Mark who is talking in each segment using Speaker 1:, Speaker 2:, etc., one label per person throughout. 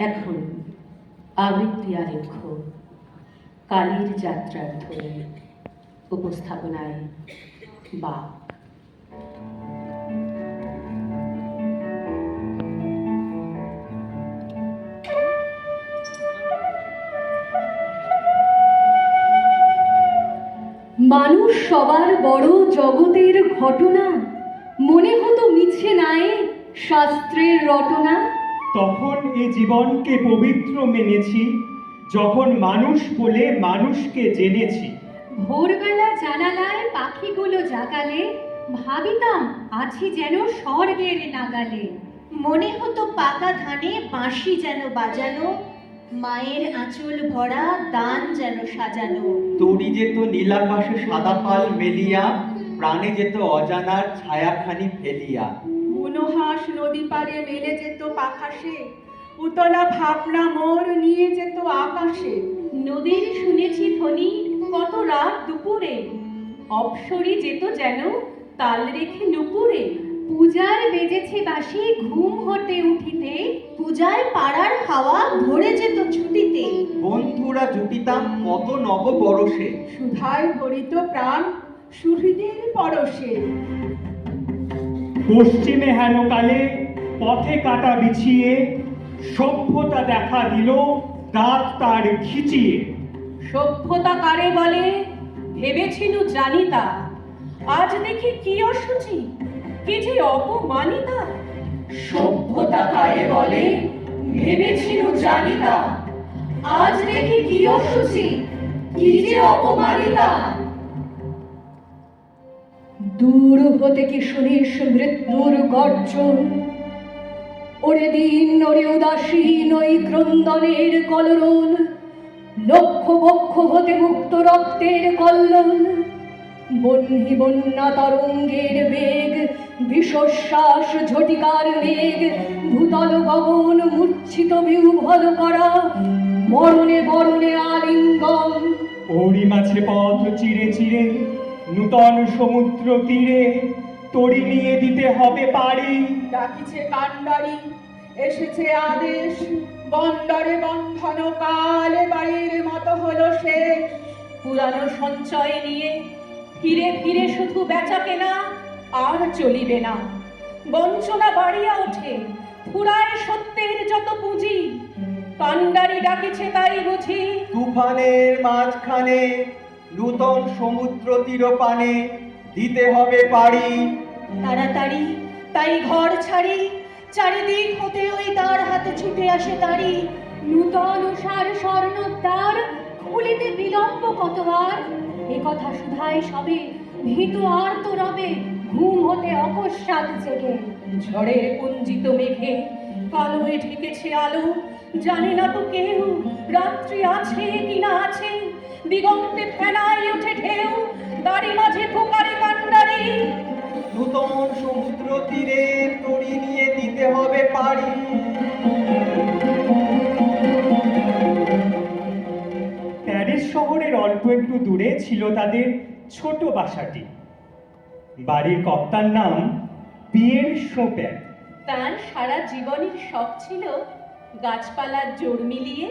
Speaker 1: এখন আবৃত্তি আলেখ্য কালীর যাত্রার ধরে উপস্থাপনায় বাপ মানুষ সবার বড় জগতের ঘটনা মনে হতো মিছে নাই শাস্ত্রের রটনা?
Speaker 2: তখন এ জীবনকে পবিত্র মেনেছি যখন মানুষ বলে মানুষকে জেনেছি।
Speaker 1: ভোরবেলা জানালায় পাখিগুলো জাগালে ভাবিতাম আছি যেন স্বর্গের নাগালে।
Speaker 3: মনে হতো পাকা ধানে বাঁশি যেন বাজানো মায়ের আঁচল ভরা দান যেন সাজানো।
Speaker 4: তরি যেত নীলাকাশে সাদা পাল মেলিয়া প্রাণে যেত অজানার ছায়াখানি ফেলিয়া।
Speaker 5: মনোহাস নদী পারে মেলে যেত পাখাসে উতলা ভাবনা মোর নিয়ে যেত আকাশে।
Speaker 1: নদীর শুনেছি ধ্বনি কত রাত দুপুরে। অপসরি যেত যেন তাল রেখে নুপুরে। পূজার বেজেছে বাসি ঘুম হতে উঠিতে।
Speaker 3: পূজায় পাড়ার হাওয়া ভরে যেত ছুটিতে।
Speaker 4: বন্ধুরা জুটিতাম কত নব বরসে
Speaker 5: সুধায় ভরিত প্রাণ সুহৃদের পরশে।
Speaker 2: পশ্চিমে হেন কালে পথে কাটা বিছিয়ে সভ্যতা দেখা দিল দাঁত তার খিচিয়ে
Speaker 1: সভ্যতা কারে বলে? ভেবেছিনু জানিতা আজ দেখি কি অসুচি কি যে অপমানিতা। সভ্যতা কারে বলে? ভেবেছিনু জানিতা আজ দেখি কি অসুচি কি যে অপমানিতা। দূর হতে কি শুনিস মৃত্যুর গর্জন? ওরে দিন ওরে উদাসীন ওই ক্রন্দনের কলরোল লক্ষ বক্ষ হতে মুক্ত রক্তের কল্লন বন্যি বন্যা তরঙ্গের বেগ, বিশ্বশ্বাস ঝটিকার মেঘ, ভূতল গগন মূর্ছিত বিহ্বল করা, মরণে বরণে আলিঙ্গন।
Speaker 2: ওরি মাছে পথ চিরে চিরে নূতন সমুদ্র তীরে তরি নিয়ে দিতে হবে পারি।
Speaker 5: ডাকিছে কান্ডারি এসেছে আদেশ। বন্দরে বন্ধন কালে বাড়ির মতো হলো শেষ।
Speaker 1: পুরানো সঞ্চয় নিয়ে ফিরে ফিরে শুধু বেচা কেনা আর চলিবে না। বঞ্চনা বাড়িয়া ওঠে ফুরায় সত্যের যত পুঁজি। কান্ডারি ডাকিছে তাই বুঝি।
Speaker 4: তুফানের মাঝখানে নূতন সমুদ্র তীরপানে দিতে হবে পারি
Speaker 3: তাড়াতাড়ি তাই ঘর ছাড়ি। চারিদিক হতে ওই তার হাতে ছুটে আসে তারি
Speaker 1: নূতন সার স্বর্ণদ্বার খুলিতে বিলম্ব কতবার এ কথা শুধায় সবে ভীতু আর তো রবে, ঘুম হতে অকস্মাৎ জেগে। ঝড়ের পুঞ্জিত মেঘে কালোয় ঢেকেছে আলো। জানে না তো কেউ রাত্রি আছে কিনা আছে। দিগন্তে ফেনাই ওঠে ঢেউ দাড়ি মাঝে ফোকারে কান্ডারি
Speaker 4: নূতন সমুদ্র তীরে তরি নিয়ে দিতে হবে পারি।
Speaker 2: প্যারিস শহরের অল্প একটু দূরে ছিল তাদের ছোট বাসাটি। বাড়ির কর্তার নাম পিয়ের শোপ্যান
Speaker 1: তার সারা জীবনের শখ ছিল গাছপালার জোড় মিলিয়ে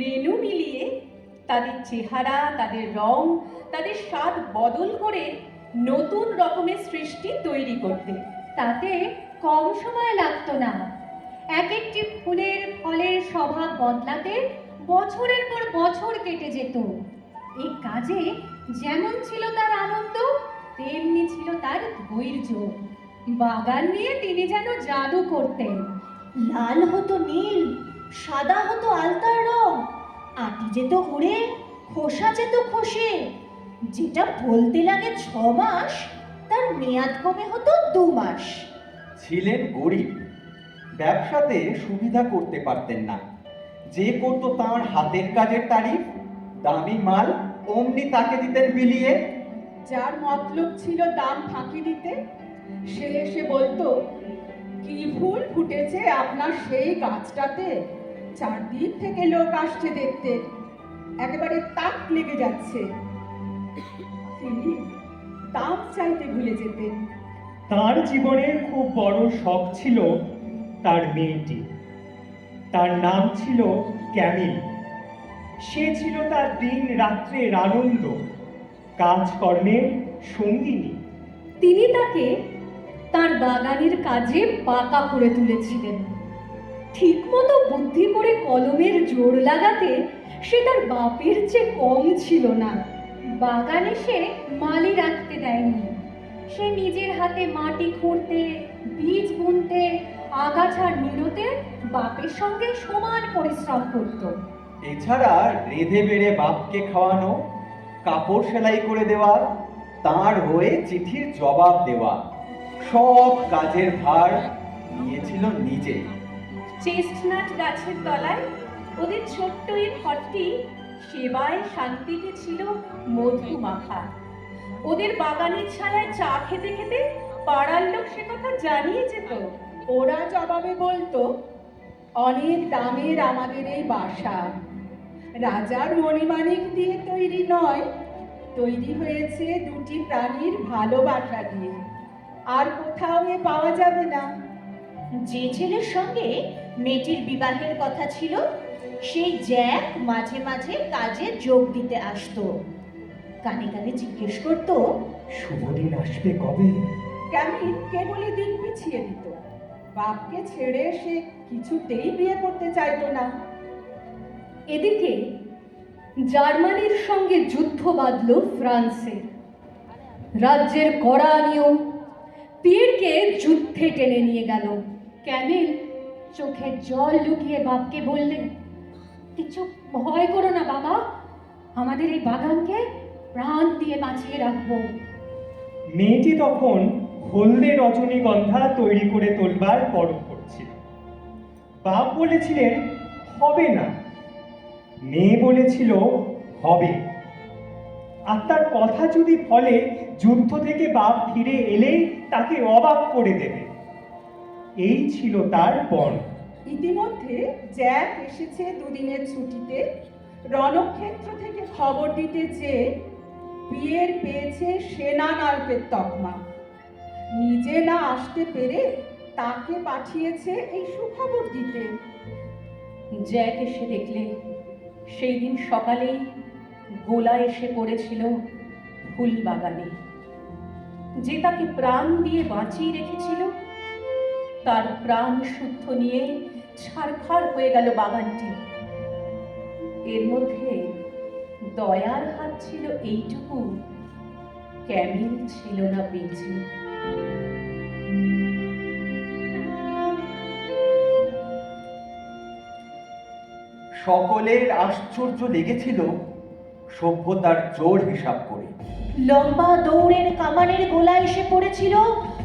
Speaker 1: রেণু মিলিয়ে তাদের চেহারা, তাদের রং, তাদের স্বাদ বদল করে নতুন রকমের সৃষ্টি তৈরি করতে। তাতে কম সময় লাগতো না। এক একটি ফুলের ফলের স্বভাব বদলাতে বছরের পর বছর কেটে যেত। এই কাজে যেমন ছিল তার আনন্দ, তেমনি ছিল তার ধৈর্য। বাগান নিয়ে তিনি যেন জাদু করতেন।
Speaker 3: লাল হতো নীল, সাদা হতো আলতার রং। আটি যেত উড়ে খোসা যেত খসে। যেটা বলতে লাগে ছ মাস তার মেয়াদ কমে হতো দু মাস।
Speaker 4: ছিলেন গরিব ব্যবসাতে সুবিধা করতে পারতেন না। যে করতো তার হাতের কাজের তারিফ দামি মাল অমনি তাকে দিতেন বিলিয়ে।
Speaker 5: যার মতলব ছিল দাম ফাঁকি দিতে সে এসে বলতো কি ফুল ফুটেছে আপনার সেই গাছটাতে চারদিক থেকে লোক আসছে দেখতে। একেবারে তাক লেগে যাচ্ছে। তিনি দাম চাইতে ভুলে যেতেন।
Speaker 2: তার জীবনের খুব বড় শখ ছিল তার মেয়েটি। তার নাম ছিল ক্যামিল। সে ছিল তার দিন রাত্রের আনন্দ কাজকর্মের সঙ্গিনী।
Speaker 1: তিনি তাকে তার বাগানের কাজে পাকা করে তুলেছিলেন। ঠিকমতো বুদ্ধি করে কলমের জোর লাগাতে সে তার বাপের চেয়ে কম ছিল না।
Speaker 3: বাগানে সে মালি রাখতে দেয়নি। সে নিজের হাতে মাটি খুঁড়তে, বীজ বুনতে, আগাছা নিড়োতে বাপের সঙ্গে সমান পরিশ্রম করত।
Speaker 4: এছাড়া রেধে বেড়ে বাপকে খাওয়ানো, কাপড় সেলাই করে দেওয়া, তার হয়ে চিঠির জবাব দেওয়া, সব কাজের ভার নিয়েছিল নিজে।
Speaker 1: চেস্টনাট গাছের তলায় ওদের ছোট্ট এই ঘরটি সেবায় শান্তিতে ছিল মধু মাখা ওদের বাগানের ছায়ায় চা খেতে খেতে পাড়ার লোক সে কথা জানিয়ে যেত।
Speaker 5: ওরা জবাবে বলতো, অনেক দামের আমাদের এই বাসা। রাজার মণিমাণিক দিয়ে তৈরি নয়, তৈরি হয়েছে দুটি প্রাণীর ভালোবাসা দিয়ে। আর কোথাও এ পাওয়া যাবে না।
Speaker 3: যে ছেলের সঙ্গে মেয়েটির বিবাহের কথা ছিল সেই জ্যাক মাঝে মাঝে কাজে যোগ দিতে আসতো। কানে কানে জিজ্ঞেস করতো
Speaker 2: শুভদিন আসবে কবে?
Speaker 5: কেমন কেবলই দিন পিছিয়ে দিত। বাপকে ছেড়ে সে কিছুতেই বিয়ে করতে চাইতো না।
Speaker 1: এদিকে জার্মানির সঙ্গে যুদ্ধ বাঁধল ফ্রান্সের রাজ্যের কড়া নিয়ম পীরকে যুদ্ধে টেনে নিয়ে গেল। ক্যামিল চোখের জল লুকিয়ে বাপকে বললেন কিছু ভয় করো না বাবা। আমাদের এই বাগানকে প্রাণ দিয়ে বাঁচিয়ে রাখব।
Speaker 2: মেয়েটি তখন হলদে রজনীগন্ধা তৈরি করে তোলবার পরব করছিল। বাপ বলেছিলেন, হবে না। মেয়ে বলেছিল, হবে। আর তার কথা যদি ফলে যুদ্ধ থেকে বাপ ফিরে এলেই তাকে অবাক করে দেবে। এই ছিল তার পণ
Speaker 5: ইতিমধ্যে জ্যাক এসেছে দুদিনের ছুটিতে। রণক্ষেত্র থেকে খবর দিতে যে বিয়ের পেয়েছে সেনা নায়কের তকমা। নিজে না আসতে পেরে তাকে পাঠিয়েছে এই সুখবর দিতে।
Speaker 1: জ্যাক এসে দেখলে, সেই দিন সকালেই গোলা এসে পড়েছিল ফুল বাগানে যে তাকে প্রাণ দিয়ে বাঁচিয়ে রেখেছিল তার প্রাণ শুদ্ধ নিয়ে ছারখার হয়ে গেল বাগানটি। এর মধ্যে দয়ার হাত ছিল এইটুকু, ক্যামিল ছিল না বেঁচে।
Speaker 4: সকলের আশ্চর্য লেগেছিল সভ্যতার জোর হিসাব করে।
Speaker 3: লম্বা দৌড়ের কামানের গোলা এসে পড়েছিল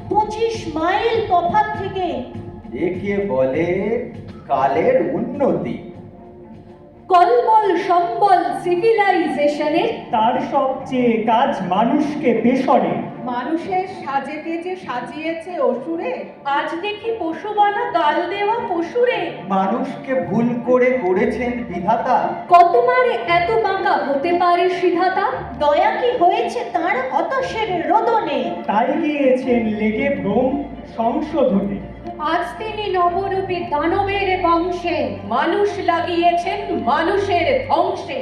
Speaker 3: পঁচিশ মাইল তফাৎ থেকে।
Speaker 4: একে বলে কালের উন্নতি।
Speaker 1: কলবল সম্বল সিভিলাইজেশনের
Speaker 2: তার সবচেয়ে কাজ মানুষকে পেশনে
Speaker 5: মানুষের সাজেকে যে সাজিয়েছে অসুরে
Speaker 1: আজ দেখি পশুবানা গাল দেওয়া পশুরে।
Speaker 4: মানুষকে ভুল করে করেছেন বিধাতা।
Speaker 1: কত মারে এত বাঁকা হতে পারে সিধাতা?
Speaker 3: দয়া কি হয়েছে তার হতাশের রোদনে?
Speaker 2: তাই গিয়েছেন লেগে ভ্রম সংশোধনে।
Speaker 1: আজ তিনি নবরূপে দানবের বংশে। মানুষ লাগিয়েছেন মানুষের ধ্বংসে।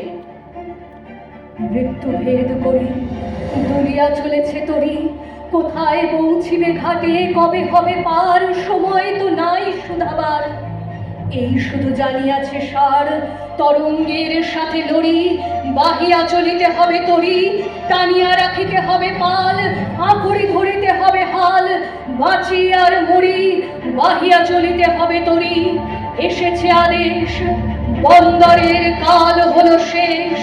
Speaker 1: মৃত্যু ভেদ করি। দুলিয়া চলেছে তরি। কোথায় পৌঁছিবে ঘাটে? কবে হবে পার? সময় তো নাই সুধাবার। এই শুধু জানিয়াছে সার, তরঙ্গের সাথে লড়ি। বাহিয়া চলিতে হবে তরি, টানিয়া রাখিতে হবে পাল আকড়ি ধরিতে হবে হাল। বাঁচি আর মরি, বাহিয়া চলিতে হবে তরি। এসেছে আদেশ, বন্দরের কাল হলো শেষ।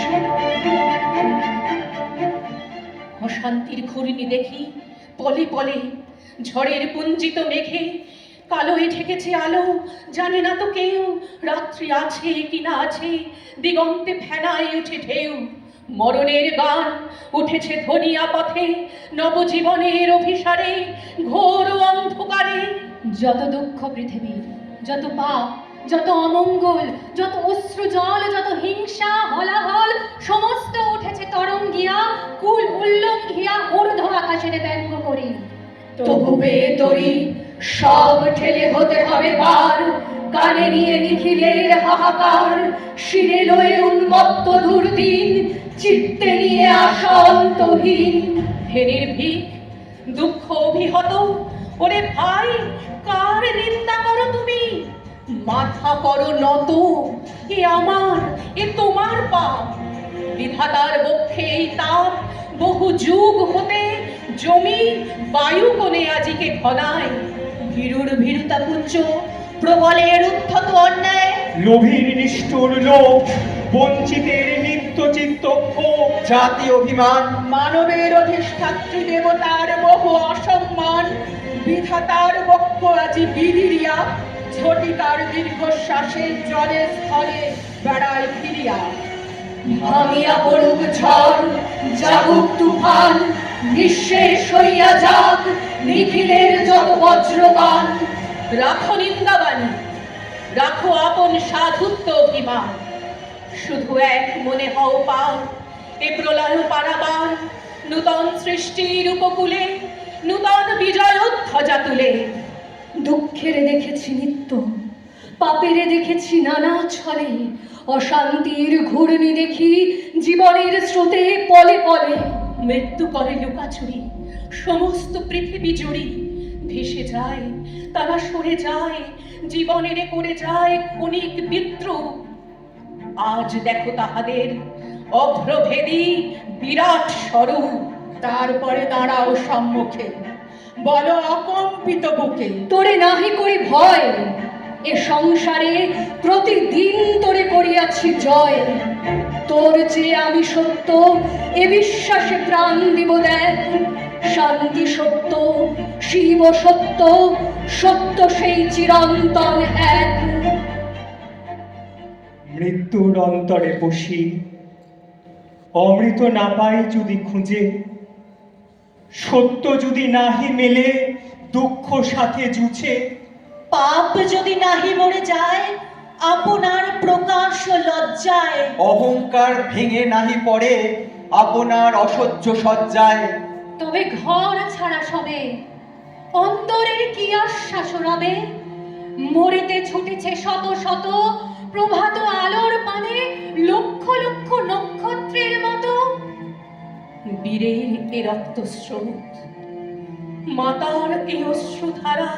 Speaker 1: অশান্তির ঘূর্ণি দেখি, পলে পলে ঝড়ের পুঞ্জিত মেঘে কালোয় ঠেকেছে আলো, জানে না তো কেউ রাত্রি আছে কি না আছে, দিগন্তে ফেনায় উঠে ঢেউ, মরণের গান উঠেছে ধনিয়া পথে নবজীবনের অভিসারে, ঘোর অন্ধকারে, যত দুঃখ পৃথিবীর, যত পাপ যত অমঙ্গল, যত অশ্রু জল, যত হিংসা, হলাহল, সমস্ত উঠেছে তরঙ্গিয়া, কুল উল্লঙ্ঘিয়া ঊর্ধ্ব আকাশের ব্যঙ্গ করি। তবু বে তরি সব ঠেলে হতে হবে পার। প্রাণে নিয়ে নিখিলের হাহাকার, শিরে লয়ে উন্মত্ত দুর্দিন চিত্তে নিয়ে আশান্তহীন হে নির্ভীক, দুঃখ অভিহত, ওরে ভাই, কার নিন্দা করো তুমি? মাথা করো নত এ আমার এ তোমার পাপ। বিধাতার বক্ষে এই তাপ বহু যুগ হতে জমি বায়ু কোণে আজিকে ঘনায়। ভীরুর ভীরুতা পুঞ্জ প্রবলের উদ্ধত অন্যায়।
Speaker 2: লোভীর নিষ্ঠুর লোক বঞ্চিতের নিত্য চিত্ত
Speaker 4: জাতি অভিমান।
Speaker 5: মানবের অধিষ্ঠাত্রী দেবতার বহু অসম্মান। বিধাতার বক্ষ আজি বিদিরিয়া ঝটিকার দীর্ঘশ্বাসে জলে স্থলে বেড়ায় ফিরিয়া।
Speaker 1: ভাঙিয়া পড়ুক ঝড়, জাগুক তুফান, নিঃশেষ হইয়া যাক নিখিলের যত বজ্রবান রাখো নিন্দাবাণী, রাখো আপন সাধুত্ব অভিমান। শুধু এক মনে হও পাও, এ প্রলয় পারাবার। নূতন সৃষ্টির উপকূলে, নূতন বিজয় ধ্বজা তুলে। দুঃখের দেখেছি নিত্য, পাপের দেখেছি নানা ছলে, অশান্তির ঘূর্ণি দেখি জীবনের স্রোতে পলে পলে। মৃত্যু করে লুকাচুরি সমস্ত পৃথিবী জুড়ি। ভেসে যায়, তারা সরে যায়, জীবনের করে যায় ক্ষণিক বিদ্রোহ। আজ দেখো তাহাদের অভ্রভেদী বিরাট স্বরূপ,
Speaker 5: তারপরে দাঁড়াও সম্মুখে। বলো অকম্পিত বুকে।
Speaker 1: তোরে নাহি করি ভয়। এ সংসারে প্রতিদিন তোরে করিয়াছি জয়। তোর যে আমি সত্য এ বিশ্বাসে প্রাণ দিব দেখ। শান্তি সত্য শিব সত্য সত্য সেই চিরন্তন এক।
Speaker 2: মৃত্যুর অন্তরে বসি। অমৃত না পাই যদি খুঁজে সত্য যদি নাহি মেলে দুঃখ সাথে জুছে।
Speaker 3: পাপ যদি নাহি মরে যায় আপনার প্রকাশ লজ্জায়।
Speaker 4: অহংকার ভেঙে নাহি পড়ে আপনার অসহ্য সজ্জায়
Speaker 1: তবে ঘর ছাড়া সবে অন্তরের কি আশ্বাস রবে মরিতে ছুটেছে শত শত প্রভাত বীরের এ রক্তস্রোত মাতার এ অশ্রুধারা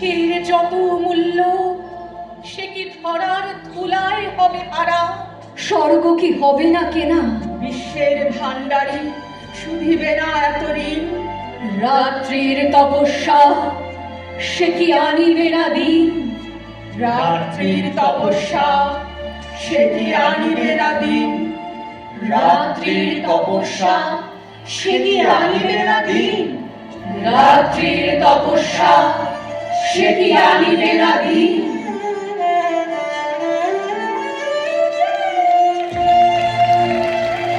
Speaker 1: এর যত মূল্য সে কি ধরার ধুলায় হবে হারা স্বর্গ কি হবে না কেনা?
Speaker 5: বিশ্বের ভাণ্ডারী শুধিবে না এত ঋণ
Speaker 1: রাত্রির তপস্যা সে কি আনিবে না দিন?
Speaker 5: রাত্রির তপস্যা সে কি আনিবে না দিন?
Speaker 1: রাত্রির তপস্যা সে কি আনিবে না দিন। রাত্রির তপস্যা সে কি আনিবে না দিন।